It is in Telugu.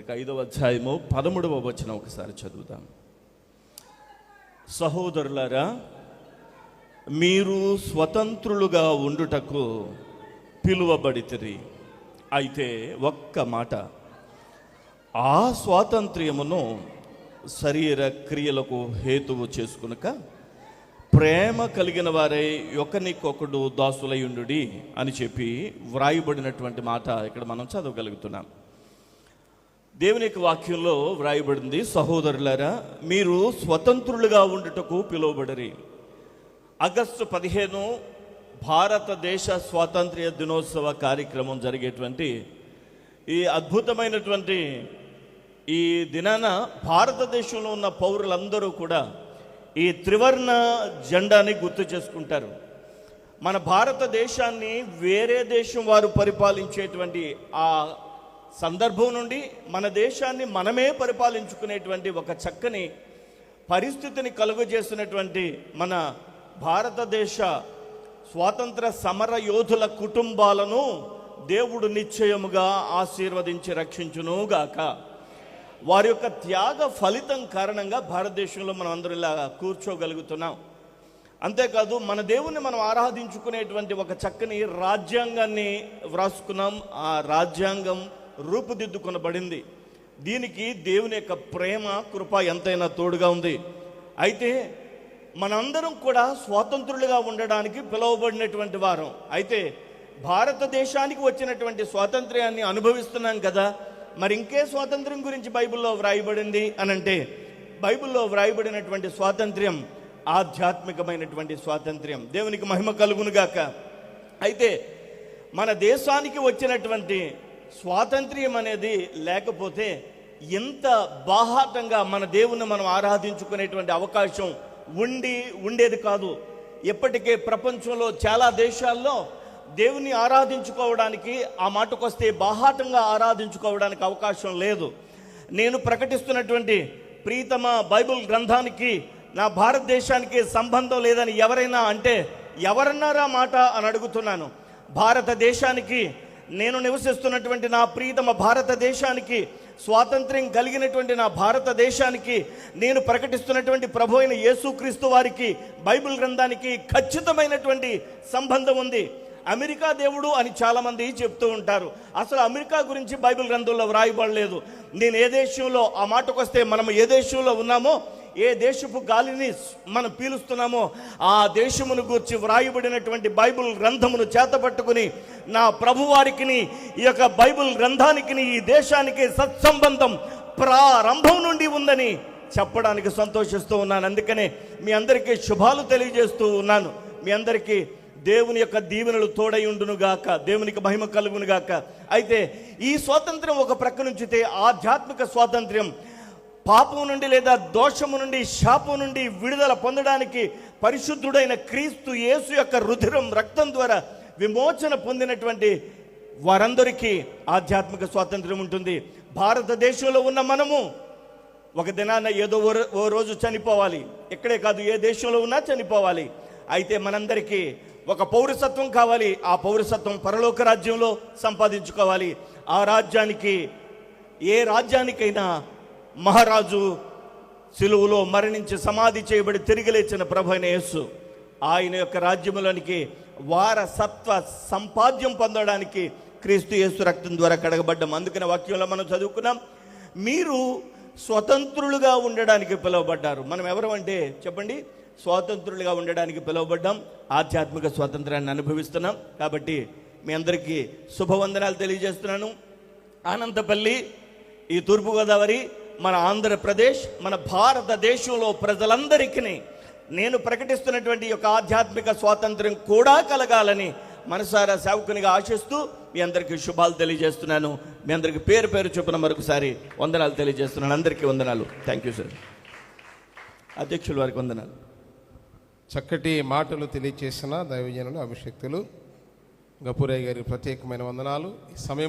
పత్రిక ఐదవ అధ్యాయము పదమూడవ వచనం ఒకసారి చదువుదాం. సహోదరులారా మీరు స్వతంత్రులుగా ఉండుటకు పిలువబడితిరి. అయితే ఒక్క మాట ఆ స్వాతంత్ర్యమును శరీర క్రియలకు హేతువు చేసుకునక ప్రేమ కలిగిన వారే ఒకనికొకడు దాసులయుండు అని చెప్పి వ్రాయబడినటువంటి మాట ఇక్కడ మనం చదవగలుగుతున్నాం. దేవుని యొక్క వాక్యంలో వ్రాయబడింది సహోదరులారా మీరు స్వతంత్రులుగా ఉండుటకు పిలువబడరి. ఆగస్టు పదిహేను భారతదేశ స్వాతంత్ర్య దినోత్సవ కార్యక్రమం జరిగేటువంటి ఈ అద్భుతమైనటువంటి ఈ దినాన భారతదేశంలో ఉన్న పౌరులందరూ కూడా ఈ త్రివర్ణ జెండాని గుర్తు చేసుకుంటారు. మన భారతదేశాన్ని వేరే దేశం వారు పరిపాలించేటువంటి ఆ సందర్భం నుండి మన దేశాన్ని మనమే పరిపాలించుకునేటువంటి ఒక చక్కని పరిస్థితిని కలుగజేసినటువంటి మన భారతదేశ స్వాతంత్ర సమర యోధుల కుటుంబాలను దేవుడు నిశ్చయముగా ఆశీర్వదించి రక్షించునుగాక. వారి యొక్క త్యాగ ఫలితం కారణంగా భారతదేశంలో మనం అందరూ ఇలా కూర్చోగలుగుతున్నాం. అంతేకాదు మన దేవుణ్ణి మనం ఆరాధించుకునేటువంటి ఒక చక్కని రాజ్యాంగాన్ని వ్రాసుకున్నాం. ఆ రాజ్యాంగం రూపుదిద్దుకొనబడింది. దీనికి దేవుని యొక్క ప్రేమ కృప ఎంతైనా తోడుగా ఉంది. అయితే మనందరం కూడా స్వాతంత్రులుగా ఉండడానికి పిలువబడినటువంటి వారం. అయితే భారతదేశానికి వచ్చినటువంటి స్వాతంత్ర్యాన్ని అనుభవిస్తున్నాం కదా. మరి ఇంకే స్వాతంత్ర్యం గురించి బైబిల్లో వ్రాయబడింది అనంటే బైబిల్లో వ్రాయబడినటువంటి స్వాతంత్ర్యం ఆధ్యాత్మికమైనటువంటి స్వాతంత్ర్యం. దేవునికి మహిమ కలుగునుగాక. అయితే మన దేశానికి వచ్చినటువంటి స్వాతంత్ర్యం అనేది లేకపోతే ఎంత బాహాటంగా మన దేవుని మనం ఆరాధించుకునేటువంటి అవకాశం ఉండి ఉండేది కాదు. ఇప్పటికే ప్రపంచంలో చాలా దేశాల్లో దేవుని ఆరాధించుకోవడానికి ఆ మాటకొస్తే బాహాటంగా ఆరాధించుకోవడానికి అవకాశం లేదు. నేను ప్రకటిస్తున్నటువంటి ప్రీతమ బైబిల్ గ్రంథానికి నా భారతదేశానికి సంబంధం లేదని ఎవరైనా అంటే ఎవరన్నారా మాట అని అడుగుతున్నాను. భారతదేశానికి నేను నివసిస్తున్నటువంటి నా ప్రీతమ భారతదేశానికి స్వాతంత్ర్యం కలిగినటువంటి నా భారతదేశానికి నేను ప్రకటిస్తున్నటువంటి ప్రభు అయిన యేసుక్రీస్తు వారికి బైబిల్ గ్రంథానికి ఖచ్చితమైనటువంటి సంబంధం ఉంది. అమెరికా దేవుడు అని చాలామంది చెప్తూ ఉంటారు. అసలు అమెరికా గురించి బైబిల్ గ్రంథంలో వ్రాయబడలేదు. నేను ఏ దేశంలో ఆ మాటకొస్తే మనం ఏ దేశంలో ఉన్నామో ఏ దేశపు గాలిని మనం పీలుస్తున్నామో ఆ దేశమును గూర్చి వ్రాయబడినటువంటి బైబిల్ గ్రంథమును చేతపట్టుకుని నా ప్రభువారికి ఈ యొక్క బైబిల్ గ్రంథానికి ఈ దేశానికి సత్సంబంధం ప్రారంభం నుండి ఉందని చెప్పడానికి సంతోషిస్తూ ఉన్నాను. అందుకనే మీ అందరికీ శుభాలు తెలియజేస్తూ ఉన్నాను. మీ అందరికీ దేవుని యొక్క దీవెనలు తోడయుండును గాక దేవునికి మహిమ కలుగును గాక. అయితే ఈ స్వాతంత్రం ఒక ప్రక్క నుంచితే ఆధ్యాత్మిక స్వాతంత్ర్యం పాపం నుండి లేదా దోషము నుండి శాపం నుండి విడుదల పొందడానికి పరిశుద్ధుడైన క్రీస్తు యేసు యొక్క రుధిరం రక్తం ద్వారా విమోచన పొందినటువంటి వారందరికీ ఆధ్యాత్మిక స్వాతంత్ర్యం ఉంటుంది. భారతదేశంలో ఉన్న మనము ఒక దినాన ఏదో ఓ రో- ఓ రోజు చనిపోవాలి. ఇక్కడే కాదు ఏ దేశంలో ఉన్నా చనిపోవాలి. అయితే మనందరికీ ఒక పౌరసత్వం కావాలి. ఆ పౌరసత్వం పరలోక రాజ్యంలో సంపాదించుకోవాలి. ఆ రాజ్యానికి ఏ రాజ్యానికైనా మహారాజు సిలువులో మరణించి సమాధి చేయబడి తిరిగి లేచిన ప్రభు అయిన యేసు ఆయన యొక్క రాజ్యములోనికి వారసత్వ సంపాద్యం పొందడానికి క్రీస్తు యేసు రక్తం ద్వారా కడగబడ్డం. అందుకనే వాక్యంలో మనం చదువుకున్నాం మీరు స్వతంత్రులుగా ఉండడానికి పిలువబడ్డారు. మనం ఎవరు అంటే చెప్పండి స్వాతంత్రులుగా ఉండడానికి పిలువబడ్డాం. ఆధ్యాత్మిక స్వాతంత్రాన్ని అనుభవిస్తున్నాం. కాబట్టి మీ అందరికీ శుభవందనాలు తెలియజేస్తున్నాను. అనంతపల్లి ఈ తూర్పుగోదావరి మన ఆంధ్రప్రదేశ్ మన భారతదేశంలో ప్రజలందరికీ నేను ప్రకటిస్తున్నటువంటి యొక్క ఆధ్యాత్మిక స్వాతంత్ర్యం కూడా కలగాలని మనసారా సేవకునిగా ఆశిస్తూ మీ అందరికీ శుభాలు తెలియజేస్తున్నాను. మీ అందరికీ పేరు పేరు చొప్పున మరొకసారి వందనాలు తెలియజేస్తున్నాను. అందరికీ వందనాలు. థ్యాంక్ యూ సార్ అధ్యక్షుల వారికి వందనాలు. చక్కటి మాటలు తెలియచేసిన దైవజనులు అభిషక్తులు గపురయ్య గారికి ప్రత్యేకమైన వందనాలు. ఈ సమయం